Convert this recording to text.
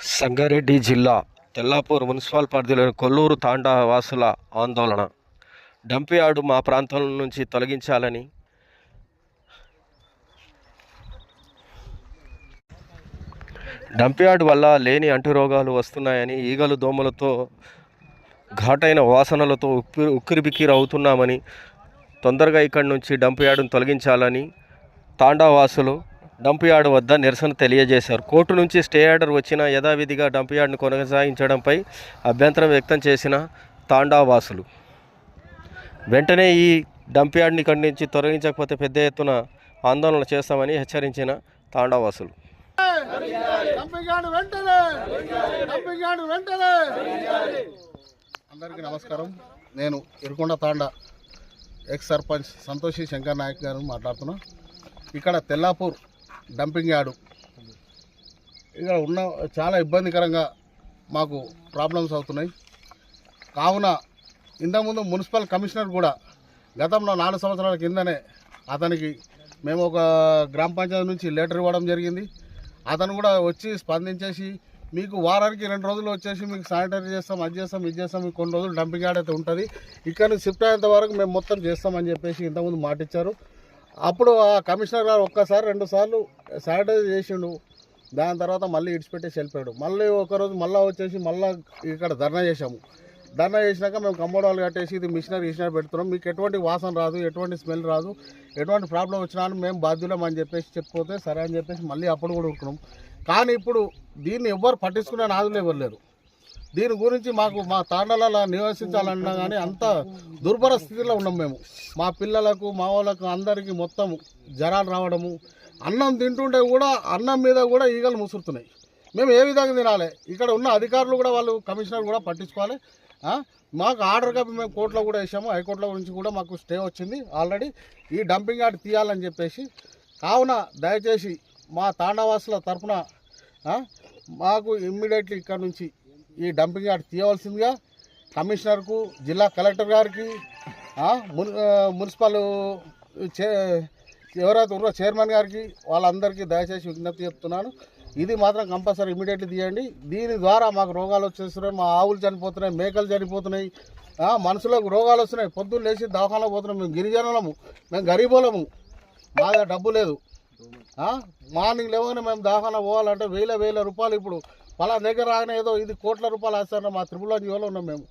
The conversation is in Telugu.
సంగారెడ్డి జిల్లా తెల్లాపూర్ మున్సిపల్ పరిధిలోని కొల్లూరు తాండా వాసుల ఆందోళన. డంప్ యార్డు మా ప్రాంతం నుంచి తొలగించాలని డంప్ యార్డ్ వల్ల లేని అంటురోగాలు వస్తున్నాయని ఈగలు దోమలతో ఘాటైన వాసనలతో ఉక్కిరి ఉక్కిరిబిక్కిరి అవుతున్నామని తొందరగా ఇక్కడి నుంచి డంప్ యార్డును తొలగించాలని తాండావాసులు డంప్ యార్డ్ వద్ద నిరసన తెలియజేశారు. కోర్టు నుంచి స్టే ఆర్డర్ వచ్చిన యథావిధిగా డంప్ యార్డ్ను కొనసాగించడంపై అభ్యంతరం వ్యక్తం చేసిన తాండా వాసులు వెంటనే ఈ డంప్ యార్డ్ని ఇక్కడి నుంచి తొలగించకపోతే పెద్ద ఎత్తున ఆందోళన చేస్తామని హెచ్చరించిన తాండా వాసులు డంపింగ్ యార్డ్ వెంటనే! డంపింగ్ యార్డ్ వెంటనే! అందరికీ నమస్కారం. నేను ఇరుకొండ తాండా ఎక్స్ సర్పంచ్ సంతోషి శంకర్ నాయక్ గారు మాట్లాడుతున్నా. ఇక్కడ తెల్లాపూర్ డంపింగ్ యార్డు. ఇక్కడ ఉన్న చాలా ఇబ్బందికరంగా మాకు ప్రాబ్లమ్స్ అవుతున్నాయి. కావున ఇంతకుముందు మున్సిపల్ కమిషనర్ కూడా గతంలో నాలుగు సంవత్సరాల కిందనే అతనికి మేము ఒక గ్రామ పంచాయతీ నుంచి లెటర్ ఇవ్వడం జరిగింది. అతను కూడా వచ్చి స్పందించేసి మీకు వారానికి రెండు రోజులు వచ్చేసి మీకు శానిటైజ్ చేస్తాం అది చేస్తాం ఇది చేస్తాం మీకు కొన్ని రోజులు డంపింగ్ యార్డ్ అయితే ఉంటుంది. ఇక్కడ నుంచి షిఫ్ట్ అయ్యేంత వరకు మేము మొత్తం చేస్తామని చెప్పేసి ఇంతకుముందు మాట ఇచ్చారు అప్పుడు ఆ కమిషనర్ గారు ఒక్కసారి రెండు సార్లు శానిటైజ్ చేసిండు. దాని తర్వాత మళ్ళీ ఇడిచిపెట్టేసి వెళ్ళిపోయాడు. మళ్ళీ ఒకరోజు మళ్ళీ వచ్చేసి మళ్ళీ ఇక్కడ ధర్నా చేశాము. ధర్నా చేసినాక మేము కంపౌండ్ కట్టేసి ఇది మిషనరీ మిషనరీ పెడుతున్నాం. మీకు ఎటువంటి వాసన రాదు ఎటువంటి స్మెల్ రాదు ఎటువంటి ప్రాబ్లం వచ్చినా మేము బాధ్యులం అని చెప్పేసి చెప్పిపోతే సరే అని చెప్పేసి మళ్ళీ అప్పుడు కూడా ఉంటున్నాం కానీ ఇప్పుడు దీన్ని ఎవ్వరు పట్టించుకునే నాదులు ఎవరు లేరు. దీని గురించి మాకు మా తాండలలో నివసించాలన్నా కానీ అంత దుర్భర స్థితిలో ఉన్నాం మేము. మా పిల్లలకు మా వాళ్ళకు అందరికీ మొత్తం జ్వరాలు రావడము అన్నం తింటుంటే కూడా అన్నం మీద కూడా ఈగలు ముసురుతున్నాయి. మేము ఏ విధంగా తినాలి? ఇక్కడ ఉన్న అధికారులు కూడా వాళ్ళు కమిషనర్ కూడా పట్టించుకోవాలి. మాకు ఆర్డర్ కాపీ మేము కోర్టులో కూడా వేసాము. హైకోర్టులో నుంచి కూడా మాకు స్టే వచ్చింది ఆల్రెడీ. ఈ డంపింగ్ యార్డ్ తీయాలని చెప్పేసి. కావున దయచేసి మా తాండవాసుల తరఫున మాకు ఇమ్మీడియట్లీ ఇక్కడ నుంచి ఈ డంపింగ్ యార్డ్ తీయవలసిందిగా కమిషనర్కు జిల్లా కలెక్టర్ గారికి మున్ మున్సిపల్ చే ఎవరైతే ఉన్నారో చైర్మన్ గారికి వాళ్ళందరికీ దయచేసి విజ్ఞప్తి చెప్తున్నాను. ఇది మాత్రం కంపల్సరీ ఇమీడియట్లీ తీయండి. దీని ద్వారా మాకు రోగాలు వచ్చేస్తున్నాయి మా ఆవులు చనిపోతున్నాయి మేకలు చనిపోతున్నాయి మనుషులకు రోగాలు వస్తున్నాయి. పొద్దున్న లేచి దవాఖానలో పోతున్నాం. మేము గిరిజనులము మేము గరీబులము. మా దగ్గర డబ్బు లేదు. మార్నింగ్ లేవగానే మేము దవాఖాన పోవాలంటే వేల వేల రూపాయలు ఇప్పుడు పలా దగ్గర రాగానే ఏదో ఇది కోట్ల రూపాయలు వేస్తారని మా త్రిపుల జీవోలో ఉన్నాం మేము.